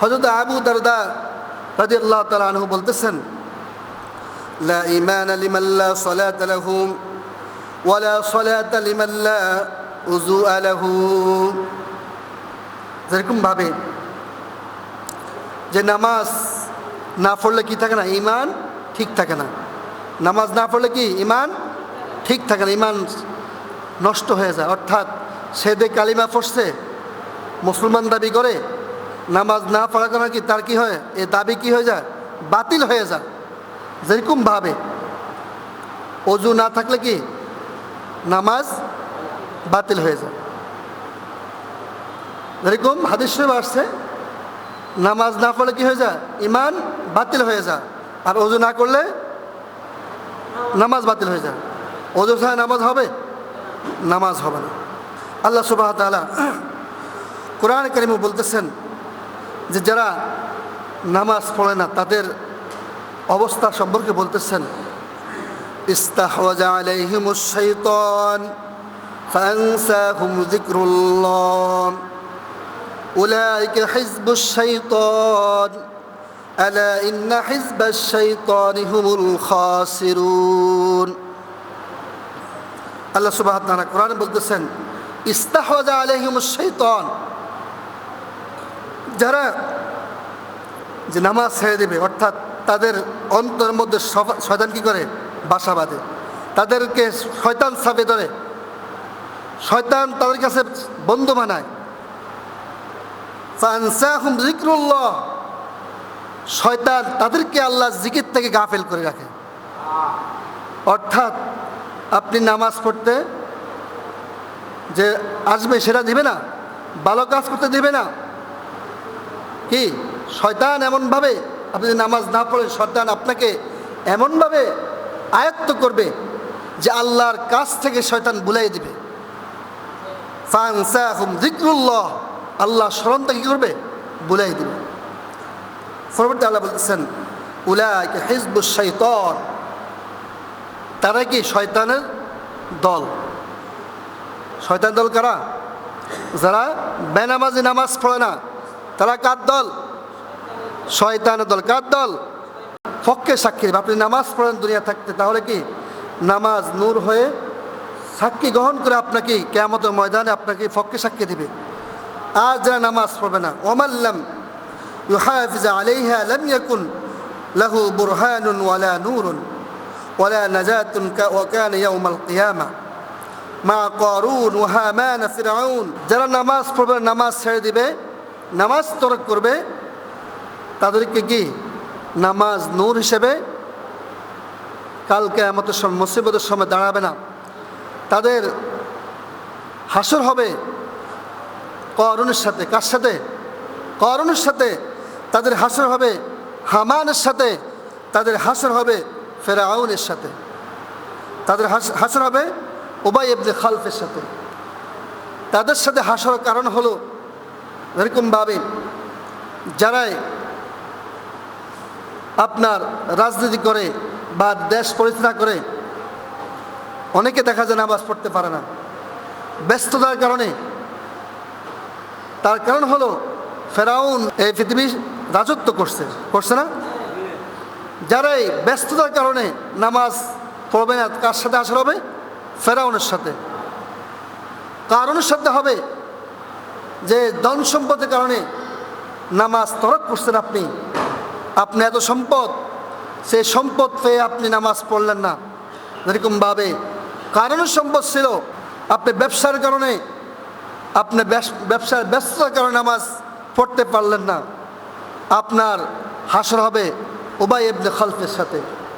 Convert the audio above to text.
হজরত আবু দারদা রাজি আল্লাহ তালা আনহু বলতেছেন, লা ইমান লিমাল্লা সলাত লাহু ওয়ালা সলাত লিমাল্লা উজু আলাহু যেরকম ভাবে যে নামাজ না পড়লে কি থাকে না? ইমান ঠিক থাকে না। নামাজ না পড়লে কি? ইমান ঠিক থাকে না। ইমান নষ্ট হয়ে যায়। অর্থাৎ সে যে কালিমা পড়ছে, মুসলমান দাবি করে নামাজ না পড়ার কারণে কি তার কি হয়? এ দাবি কি হয়ে যায়? বাতিল হয়ে যায়। যেরকম ভাবে। অজু না থাকলে কি? নামাজ বাতিল হয়ে যায়। যেরকম হাদিস আসছে, নামাজ না পড়লে কি হয়ে যায়? ইমান বাতিল হয়ে যায়। আর অজু না করলে নামাজ বাতিল হয়ে যায়। অজু ছাড়া নামাজ হবে? নামাজ হবে না। আল্লাহ সুবাহ তালা কোরআন কারিমও বলতেছেন যে যারা নামাজ পড়ে না তাদের অবস্থা সম্পর্কে বলতেছেন ইস্তাহওয়াজা আলাইহিমুশ শাইতান فأنساهم ذكر الله أولئك حزب الشيطان ألا إن حزب الشيطان هم الخاسرون আল্লাহ সুবাহ তাআলা কোরআনে বলতেছেন ইস্তাহওয়াজা আলাইহিমুশ শাইতান যারা যে নামাজ ছেড়ে দেবে, অর্থাৎ তাদের অন্তরের মধ্যে শয়তান কি করে? বাসা বাঁধে। তাদেরকে শয়তান সাপে ধরে। শয়তান তাদের কাছে বন্ধু বানায়। শয়তান তাদেরকে আল্লাহ জিকির থেকে গাফেল করে রাখে। অর্থাৎ আপনি নামাজ পড়তে যে আসবে সেটা দিবে না, ভালো কাজ করতে দিবে না কি? শয়তান এমনভাবে আপনি যদি নামাজ না পড়েন, শয়তান আপনাকে এমনভাবে আয়ত্ত করবে যে আল্লাহর কাছ থেকে শয়তান বুলাই দিবে। জিক্রুল্লাহ আল্লাহ স্মরণটা কী করবে? বুলাই দিবে। পরবর্তী আল্লাহ বলতেছেন, উলাইকে হিজবুস তারা কি শয়তানের দল? শয়তান দল কারা? যারা বেনামাজি নামাজ পড়ে না। তারা কার দল? শয়তানের দল। কার দল? ফককে সাক্ষী। আপনি নামাজ পড়েন দুনিয়া থাকতে, তাহলে কি নামাজ নূর হয়ে সাক্ষী গ্রহণ করে আপনাকে কেয়ামতের ময়দানে আপনাকে ফককে সাক্ষী দেবে? আর যারা নামাজ পড়বে না ওমাল্লাম মা করুন যারা নামাজ পড়বে, নামাজ ছেড়ে দিবে নামাজ তরক করবে, তাদেরকে কি? নামাজ নূর হিসেবে কালকে আমাদের সময়, মুসিবতের সময় দাঁড়াবে না। তাদের হাসর হবে করুণের সাথে, কার সাথে? করুণের সাথে। তাদের হাসর হবে হামানের সাথে। তাদের হাসর হবে ফেরাউনের সাথে। তাদের হাসর হবে ওবাই এবনে খালফের সাথে। তাদের সাথে হাসার কারণ হলো এরকমভাবে যারাই আপনার রাজনীতি করে বা দেশ পরিচালনা করে, অনেকে দেখা যায় নামাজ পড়তে পারে না। ব্যস্ততার কারণে। তার কারণ হলো ফেরাউন এই পৃথিবীর রাজত্ব করছে। করছে না? যারাই ব্যস্ততার কারণে নামাজ পড়বে না কার সাথে আসর হবে ফেরাউনের সাথে। কারণের সাথে হবে যে ধন সম্পদের কারণে নামাজ তরক করছেন আপনি আপনি এত সম্পদ, সেই সম্পদ পেয়ে আপনি নামাজ পড়লেন না। এরকমভাবে কারণের সম্পদ ছিল, আপনি ব্যবসার কারণে, আপনি ব্যবসার ব্যস্ততার কারণে নামাজ পড়তে পারলেন না। আপনার হাসর হবে ওবাই এবনে খালফের সাথে।